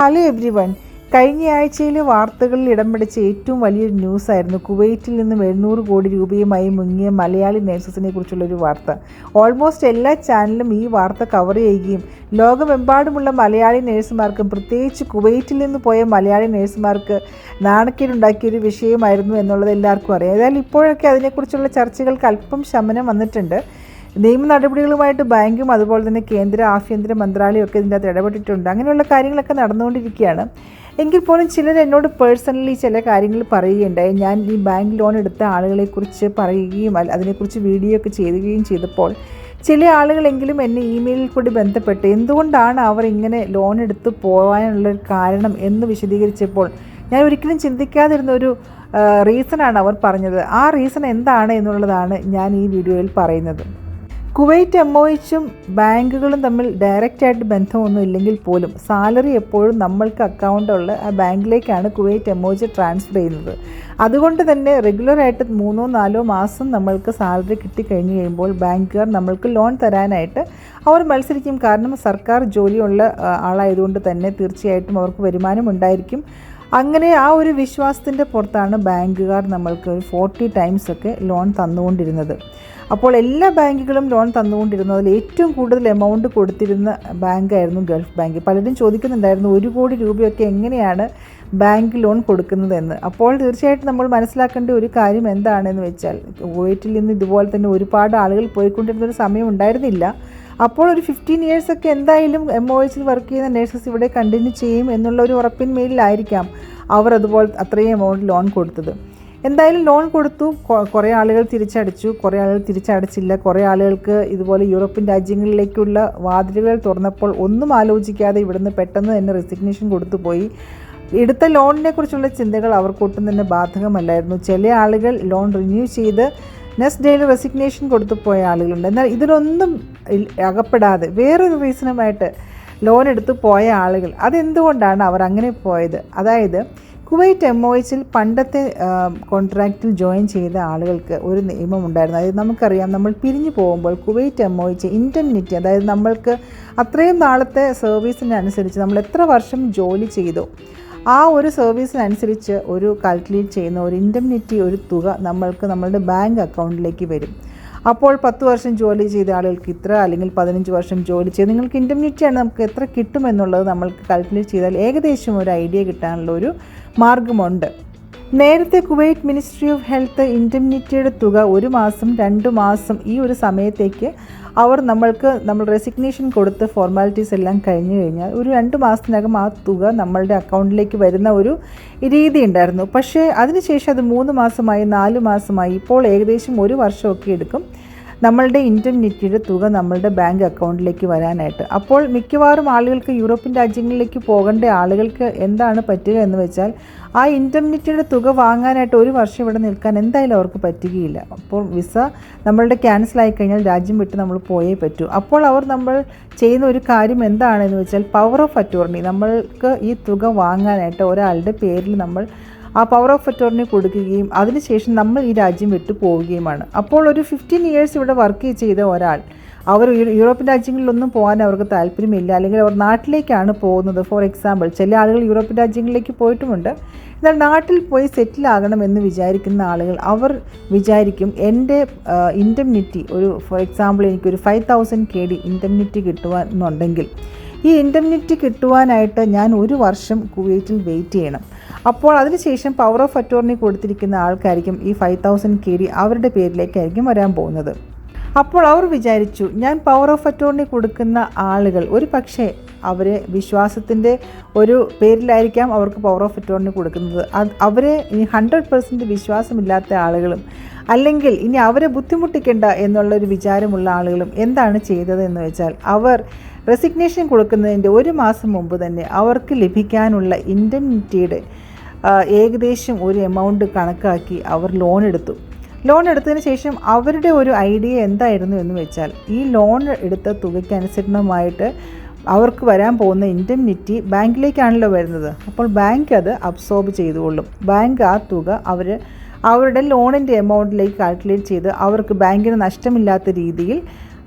Hello every one കഴിഞ്ഞ ആഴ്ചയിലെ വാർത്തകളിൽ ഇടം പിടിച്ച ഏറ്റവും വലിയൊരു ന്യൂസായിരുന്നു കുവൈറ്റിൽ നിന്നും എഴുന്നൂറ് കോടി രൂപയുമായി മുങ്ങിയ മലയാളി നഴ്സസിനെ കുറിച്ചുള്ളൊരു വാർത്ത. ഓൾമോസ്റ്റ് എല്ലാ ചാനലും ഈ വാർത്ത കവർ ചെയ്യുകയും ലോകമെമ്പാടുമുള്ള മലയാളി നഴ്സുമാർക്കും പ്രത്യേകിച്ച് കുവൈറ്റിൽ നിന്ന് പോയ മലയാളി നഴ്സുമാർക്ക് നാണക്കേടുണ്ടാക്കിയൊരു വിഷയമായിരുന്നു എന്നുള്ളത് എല്ലാവർക്കും അറിയാം. ഏതായാലും ഇപ്പോഴൊക്കെ അതിനെക്കുറിച്ചുള്ള ചർച്ചകൾക്ക് അല്പം ശമനം വന്നിട്ടുണ്ട്. നിയമ നടപടികളുമായിട്ട് ബാങ്കും അതുപോലെ തന്നെ കേന്ദ്ര ആഭ്യന്തര മന്ത്രാലയം ഒക്കെ ഇതിന്റെ അകത്ത് ഇടപെട്ടിട്ടുണ്ട്. അങ്ങനെയുള്ള കാര്യങ്ങളൊക്കെ നടന്നുകൊണ്ടിരിക്കുകയാണ്. എങ്കിൽ പോലും ചിലർ എന്നോട് പേഴ്സണലി ചില കാര്യങ്ങൾ പറയുകയുണ്ടായി. ഞാൻ ഈ ബാങ്ക് ലോൺ എടുത്ത ആളുകളെക്കുറിച്ച് പറയുകയും അതിനെക്കുറിച്ച് വീഡിയോ ഒക്കെ ചെയ്യുകയും ചെയ്തപ്പോൾ ചില ആളുകളെങ്കിലും എന്നെ ഇമെയിലിൽ കൂടി ബന്ധപ്പെട്ട് എന്തുകൊണ്ടാണ് അവർ ഇങ്ങനെ ലോൺ എടുത്ത് പോകാനുള്ള കാരണം എന്ന് വിശദീകരിച്ചപ്പോൾ ഞാൻ ഒരിക്കലും ചിന്തിക്കാതിരുന്ന ഒരു റീസണാണ് അവർ പറഞ്ഞത്. ആ റീസൺ എന്താണ് എന്നുള്ളതാണ് ഞാൻ ഈ വീഡിയോയിൽ പറയുന്നത്. കുവൈറ്റ് എം ഒച്ചും ബാങ്കുകളും തമ്മിൽ ഡയറക്റ്റായിട്ട് ബന്ധമൊന്നും ഇല്ലെങ്കിൽ പോലും സാലറി എപ്പോഴും നമ്മൾക്ക് അക്കൗണ്ടുള്ള ആ ബാങ്കിലേക്കാണ് Kuwait M O H transfer ചെയ്യുന്നത്. അതുകൊണ്ട് തന്നെ റെഗുലറായിട്ട് മൂന്നോ നാലോ മാസം നമ്മൾക്ക് സാലറി കിട്ടിക്കഴിഞ്ഞ് കഴിയുമ്പോൾ ബാങ്കുകാർ നമ്മൾക്ക് ലോൺ തരാനായിട്ട് അവർ മത്സരിക്കും. കാരണം സർക്കാർ ജോലിയുള്ള ആളായതുകൊണ്ട് തന്നെ തീർച്ചയായിട്ടും അവർക്ക് വരുമാനം ഉണ്ടായിരിക്കും. അങ്ങനെ ആ ഒരു വിശ്വാസത്തിന്റെ പുറത്താണ് ബാങ്കുകാർ നമ്മൾക്ക് ഒരു ഫോർട്ടി ടൈംസ് ഒക്കെ ലോൺ തന്നുകൊണ്ടിരുന്നത്. അപ്പോൾ എല്ലാ ബാങ്കുകളും ലോൺ തന്നുകൊണ്ടിരുന്നതിൽ ഏറ്റവും കൂടുതൽ എമൗണ്ട് കൊടുത്തിരുന്ന ബാങ്കായിരുന്നു ഗൾഫ് ബാങ്ക്. പലരും ചോദിക്കുന്നുണ്ടായിരുന്നു ഒരു കോടി രൂപയൊക്കെ എങ്ങനെയാണ് ബാങ്ക് ലോൺ കൊടുക്കുന്നതെന്ന്. അപ്പോൾ തീർച്ചയായിട്ടും നമ്മൾ മനസ്സിലാക്കേണ്ട ഒരു കാര്യം എന്താണെന്ന് വെച്ചാൽ കുവൈറ്റിൽ നിന്ന് ഇതുപോലെ തന്നെ ഒരുപാട് ആളുകൾ പോയിക്കൊണ്ടിരുന്ന ഒരു സമയം ഉണ്ടായിരുന്നില്ല. അപ്പോൾ ഒരു ഫിഫ്റ്റീൻ ഇയേഴ്സ് ഒക്കെ എന്തായാലും എം ഒ എച്ചിൽ വർക്ക് ചെയ്യുന്ന നേഴ്സസ് ഇവിടെ കണ്ടിന്യൂ ചെയ്യും എന്നുള്ള ഒരു ഉറപ്പിന്മേലിലായിരിക്കാം അവർ അതുപോലെ അത്രയും എമൗണ്ട് ലോൺ കൊടുത്തത്. എന്തായാലും ലോൺ കൊടുത്തു. കുറേ ആളുകൾ തിരിച്ചടച്ചു. കുറേ ആളുകൾ തിരിച്ചടച്ചില്ല. കുറേ ആളുകൾക്ക് ഇതുപോലെ യൂറോപ്യൻ രാജ്യങ്ങളിലേക്കുള്ള വാതിലുകൾ തുറന്നപ്പോൾ ഒന്നും ആലോചിക്കാതെ ഇവിടുന്ന് പെട്ടെന്ന് തന്നെ റെസിഗ്നേഷൻ കൊടുത്തു പോയി. എടുത്ത ലോണിനെ കുറിച്ചുള്ള ചിന്തകൾ അവർക്കൊട്ടും തന്നെ ബാധകമല്ലായിരുന്നു. ചില ആളുകൾ ലോൺ റിന്യൂ ചെയ്ത് നെക്സ്റ്റ് ഡേയിൽ റെസിഗ്നേഷൻ കൊടുത്തു പോയ ആളുകളുണ്ട്. എന്നാൽ ഇതിലൊന്നും അകപ്പെടാതെ വേറൊരു റീസണുമായിട്ട് ലോൺ എടുത്തു പോയ ആളുകൾ. അതെന്തുകൊണ്ടാണ് അവർ അങ്ങനെ പോയത്? അതായത് കുവൈറ്റ് എം ഒ എച്ചിൽ പണ്ടത്തെ കോൺട്രാക്റ്റിൽ ജോയിൻ ചെയ്ത ആളുകൾക്ക് ഒരു നിയമം ഉണ്ടായിരുന്നു അതായത് നമുക്കറിയാം നമ്മൾ പിരിഞ്ഞു പോകുമ്പോൾ Kuwait M O H internet അതായത് നമ്മൾക്ക് അത്രയും നാളത്തെ സർവീസിനനുസരിച്ച് നമ്മൾ എത്ര വർഷം ജോലി ചെയ്തു ആ ഒരു സർവീസിനനുസരിച്ച് ഒരു കാൽക്കുലേറ്റ് ചെയ്യുന്ന ഒരു ഇൻഡംനിറ്റി ഒരു തുക നമ്മൾക്ക് നമ്മളുടെ ബാങ്ക് അക്കൗണ്ടിലേക്ക് വരും. അപ്പോൾ പത്ത് വർഷം ജോലി ചെയ്ത ആളുകൾക്ക് ഇത്ര അല്ലെങ്കിൽ പതിനഞ്ച് വർഷം ജോലി ചെയ്ത് നിങ്ങൾക്ക് ഇൻഡംനിറ്റിയാണ് നമുക്ക് എത്ര കിട്ടുമെന്നുള്ളത് നമ്മൾക്ക് കാൽക്കുലേറ്റ് ചെയ്താൽ ഏകദേശം ഒരു ഐഡിയ കിട്ടാനുള്ള ഒരു മാർഗമുണ്ട്. നേരത്തെ കുവൈറ്റ് മിനിസ്ട്രി ഓഫ് ഹെൽത്ത് ഇൻഡംനിറ്റിയുടെ തുക ഒരു മാസം രണ്ട് മാസം ഈ ഒരു സമയത്തേക്ക് അവർ നമ്മൾക്ക് നമ്മൾ റെസിഗ്നേഷൻ കൊടുത്ത് ഫോർമാലിറ്റീസ് എല്ലാം കഴിഞ്ഞു കഴിഞ്ഞാൽ ഒരു രണ്ട് മാസത്തിനകം ആ തുക നമ്മളുടെ അക്കൗണ്ടിലേക്ക് വരുന്ന ഒരു രീതി ഉണ്ടായിരുന്നു. പക്ഷേ അതിനുശേഷം അത് മൂന്ന് മാസമായി നാല് മാസമായി ഇപ്പോൾ ഏകദേശം ഒരു വർഷമൊക്കെ എടുക്കും. നമ്മളുടെ ഇന്റർനെറ്റിയുടെ തുക നമ്മളുടെ ബാങ്ക് അക്കൗണ്ടിലേക്ക് വരാനായിട്ട്. അപ്പോൾ മിക്കവാറും ആളുകൾക്ക് യൂറോപ്യൻ രാജ്യങ്ങളിലേക്ക് പോകേണ്ട ആളുകൾക്ക് എന്താണ് പറ്റുക എന്ന് വെച്ചാൽ ആ ഇന്റർനെറ്റിയുടെ തുക വാങ്ങാനായിട്ട് ഒരു വർഷം ഇവിടെ നിൽക്കാൻ എന്തായാലും അവർക്ക് പറ്റുകയില്ല. അപ്പോൾ വിസ നമ്മളുടെ ക്യാൻസൽ ആയി കഴിഞ്ഞാൽ രാജ്യം വിട്ട് നമ്മൾ പോയേ പറ്റൂ. അപ്പോൾ അവർ നമ്മൾ ചെയ്യുന്ന ഒരു കാര്യം എന്താണെന്ന് വെച്ചാൽ പവർ ഓഫ് അറ്റോർണി നമ്മൾക്ക് ഈ തുക വാങ്ങാനായിട്ട് ഒരാളുടെ പേരിൽ നമ്മൾ ആ പവർ ഓഫ് അറ്റോർണി കൊടുക്കുകയും അതിനുശേഷം നമ്മൾ ഈ രാജ്യം വിട്ടു പോവുകയുമാണ്. അപ്പോൾ ഒരു ഫിഫ്റ്റീൻ ഇയേഴ്സ് ഇവിടെ വർക്ക് ചെയ്ത ഒരാൾ അവർ യൂറോപ്യൻ രാജ്യങ്ങളിലൊന്നും പോകാൻ അവർക്ക് താല്പര്യമില്ല. അല്ലെങ്കിൽ അവർ നാട്ടിലേക്കാണ് പോകുന്നത്. ഫോർ എക്സാമ്പിൾ ചില ആളുകൾ യൂറോപ്യൻ രാജ്യങ്ങളിലേക്ക് പോയിട്ടുമുണ്ട്. എന്നാൽ നാട്ടിൽ പോയി സെറ്റിൽ ആകണം എന്ന് വിചാരിക്കുന്ന ആളുകൾ അവർ വിചാരിക്കും എന്റെ ഇന്റംനിറ്റി ഒരു ഫോർ എക്സാമ്പിൾ എനിക്കൊരു five thousand K D indemnity കിട്ടുവാന്നുണ്ടെങ്കിൽ ഈ ഇന്റർനെറ്റ് കിട്ടുവാനായിട്ട് ഞാൻ ഒരു വർഷം കുവൈറ്റിൽ വെയിറ്റ് ചെയ്യണം. അപ്പോൾ അതിനുശേഷം പവർ ഓഫ് അറ്റോർണി കൊടുത്തിരിക്കുന്ന ആൾക്കായിരിക്കും ഈ ഫൈവ് തൗസൻഡ് കെ ഡി അവരുടെ പേരിലേക്കായിരിക്കും വരാൻ പോകുന്നത്. അപ്പോൾ അവർ വിചാരിച്ചു ഞാൻ പവർ ഓഫ് അറ്റോർണി കൊടുക്കുന്ന ആളുകൾ. ഒരു പക്ഷേ അവരെ വിശ്വാസത്തിന്റെ ഒരു പേരിലായിരിക്കാം അവർക്ക് പവർ ഓഫ് അറ്റോർണി കൊടുക്കുന്നത്. അത് അവരെ ഇനി ഹൺഡ്രഡ് പെർസെന്റ് വിശ്വാസമില്ലാത്ത ആളുകളും അല്ലെങ്കിൽ ഇനി അവരെ ബുദ്ധിമുട്ടിക്കേണ്ട എന്നുള്ളൊരു വിചാരമുള്ള ആളുകളും എന്താണ് ചെയ്തത് എന്ന് വെച്ചാൽ അവർ റെസിഗ്നേഷൻ കൊടുക്കുന്നതിന്റെ ഒരു മാസം മുമ്പ് തന്നെ അവർക്ക് ലഭിക്കാനുള്ള ഇൻഡംനിറ്റിയുടെ ഏകദേശം ഒരു എമൗണ്ട് കണക്കാക്കി അവർ ലോൺ എടുത്തു. ലോൺ എടുത്തതിന് ശേഷം അവരുടെ ഒരു ഐഡിയ എന്തായിരുന്നു എന്ന് വെച്ചാൽ ഈ ലോൺ എടുത്ത തുകയ്ക്ക് അനുസരണമായിട്ട് അവർക്ക് വരാൻ പോകുന്ന ഇൻഡെംനിറ്റി ബാങ്കിലേക്കാണല്ലോ വരുന്നത്. അപ്പോൾ ബാങ്ക് അത് അബ്സോർബ് ചെയ്തുകൊള്ളും. ബാങ്ക് ആ തുക അവർ അവരുടെ ലോണിന്റെ എമൗണ്ടിലേക്ക് കാൽക്കുലേറ്റ് ചെയ്ത് അവർക്ക് ബാങ്കിന് നഷ്ടമില്ലാത്ത രീതിയിൽ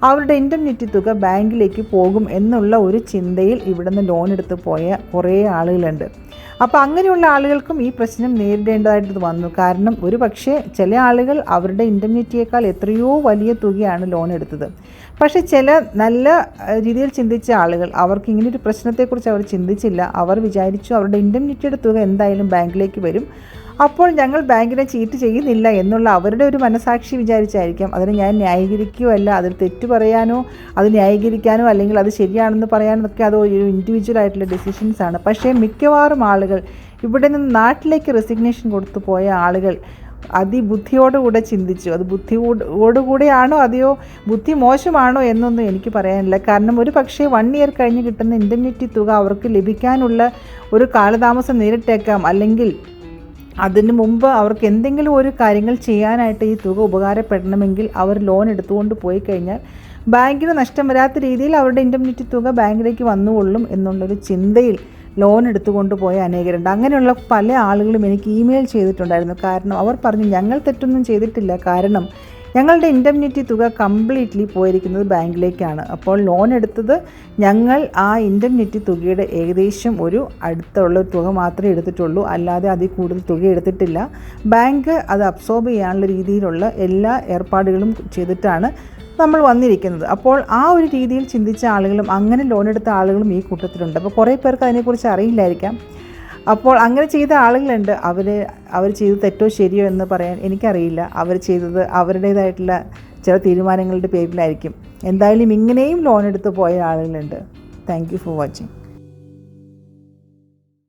അവരുടെ ഇൻഡംനിറ്റി തുക ബാങ്കിലേക്ക് പോകും എന്നുള്ള ഒരു ചിന്തയിൽ ഇവിടുന്ന് ലോൺ എടുത്ത് പോയ കുറേ ആളുകളുണ്ട്. അപ്പോൾ അങ്ങനെയുള്ള ആളുകൾക്കും ഈ പ്രശ്നം നേരിടേണ്ടതായിട്ട് വന്നു. കാരണം ഒരു പക്ഷേ ചില ആളുകൾ അവരുടെ ഇൻഡംനിറ്റിയേക്കാൾ എത്രയോ വലിയ തുകയാണ് ലോൺ എടുത്തത്. പക്ഷേ ചില നല്ല രീതിയിൽ ചിന്തിച്ച ആളുകൾ അവർക്ക് ഇങ്ങനൊരു പ്രശ്നത്തെക്കുറിച്ച് അവർ ചിന്തിച്ചില്ല. അവർ വിചാരിച്ചു അവരുടെ ഇൻഡംനിറ്റിയുടെ തുക എന്തായാലും ബാങ്കിലേക്ക് വരും. അപ്പോൾ ഞങ്ങൾ ബാങ്കിനെ ചീറ്റ് ചെയ്യുന്നില്ല എന്നുള്ള അവരുടെ ഒരു മനസാക്ഷി വിചാരിച്ചായിരിക്കാം. അതിന് ഞാൻ ന്യായീകരിക്കുകയോ അല്ല അതിൽ തെറ്റ് പറയാനോ അത് ന്യായീകരിക്കാനോ അല്ലെങ്കിൽ അത് ശരിയാണെന്ന് പറയാനോ ഒക്കെ അത് ഒരു ഇൻഡിവിജ്വൽ ആയിട്ടുള്ള ഡെസിഷൻസ് ആണ്. പക്ഷേ മിക്കവാറും ആളുകൾ ഇവിടെ നിന്ന് നാട്ടിലേക്ക് റെസിഗ്നേഷൻ കൊടുത്തു പോയ ആളുകൾ അതിബുദ്ധിയോടുകൂടെ ചിന്തിച്ചു. അത് ബുദ്ധിയോടുകൂടെയാണോ അതെയോ ബുദ്ധി മോശമാണോ എന്നൊന്നും എനിക്ക് പറയാനില്ല. കാരണം ഒരു പക്ഷേ വൺ ഇയർ കഴിഞ്ഞ് കിട്ടുന്ന ഇൻഡംനിറ്റി തുക അവർക്ക് ലഭിക്കാനുള്ള ഒരു കാലതാമസം നേരിട്ടേക്കാം. അല്ലെങ്കിൽ അതിന് മുമ്പ് അവർക്ക് എന്തെങ്കിലും ഒരു കാര്യങ്ങൾ ചെയ്യാനായിട്ട് ഈ തുക ഉപകാരപ്പെടണമെങ്കിൽ അവർ ലോൺ എടുത്തുകൊണ്ട് പോയി കഴിഞ്ഞാൽ ബാങ്കിന് നഷ്ടം വരാത്ത രീതിയിൽ അവരുടെ ഇൻഡംനിറ്റി തുക ബാങ്കിലേക്ക് വന്നുകൊള്ളും എന്നുള്ളൊരു ചിന്തയിൽ ലോൺ എടുത്തുകൊണ്ട് പോയ അനേകരുണ്ട്. അങ്ങനെയുള്ള പല ആളുകളും എനിക്ക് ഇമെയിൽ ചെയ്തിട്ടുണ്ടായിരുന്നു. കാരണം അവർ പറഞ്ഞു ഞങ്ങൾ തെറ്റൊന്നും ചെയ്തിട്ടില്ല. കാരണം ഞങ്ങളുടെ ഇൻഡെമിനിറ്റി തുക കംപ്ലീറ്റ്ലി പോയിരിക്കുന്നത് ബാങ്കിലേക്കാണ്. അപ്പോൾ ലോൺ എടുത്തത് ഞങ്ങൾ ആ ഇൻഡെമിനിറ്റി തുകയുടെ ഏകദേശം ഒരു അടുത്തുള്ള തുക മാത്രമേ എടുത്തിട്ടുള്ളൂ. അല്ലാതെ അതിൽ കൂടുതൽ തുക എടുത്തിട്ടില്ല. ബാങ്ക് അത് അബ്സോർബ് ചെയ്യാനുള്ള രീതിയിലുള്ള എല്ലാ ഏർപ്പാടുകളും ചെയ്തിട്ടാണ് നമ്മൾ വന്നിരിക്കുന്നത്. അപ്പോൾ ആ ഒരു രീതിയിൽ ചിന്തിച്ച ആളുകളും അങ്ങനെ ലോൺ എടുത്ത ആളുകളും ഈ കൂട്ടത്തിലുണ്ട്. അപ്പോൾ കുറേ പേർക്ക് അതിനെക്കുറിച്ച് അറിയില്ലായിരിക്കാം. അപ്പോൾ അങ്ങനെ ചെയ്ത ആളുകളുണ്ട്. അവർ അവർ ചെയ്ത് തെറ്റോ ശരിയോ എന്ന് പറയാൻ എനിക്കറിയില്ല. അവർ ചെയ്തത് അവരുടേതായിട്ടുള്ള ചില തീരുമാനങ്ങളുടെ പേരിലായിരിക്കും. എന്തായാലും ഇങ്ങനെയും ലോൺ എടുത്ത് പോയ ആളുകളുണ്ട്. Thank you for watching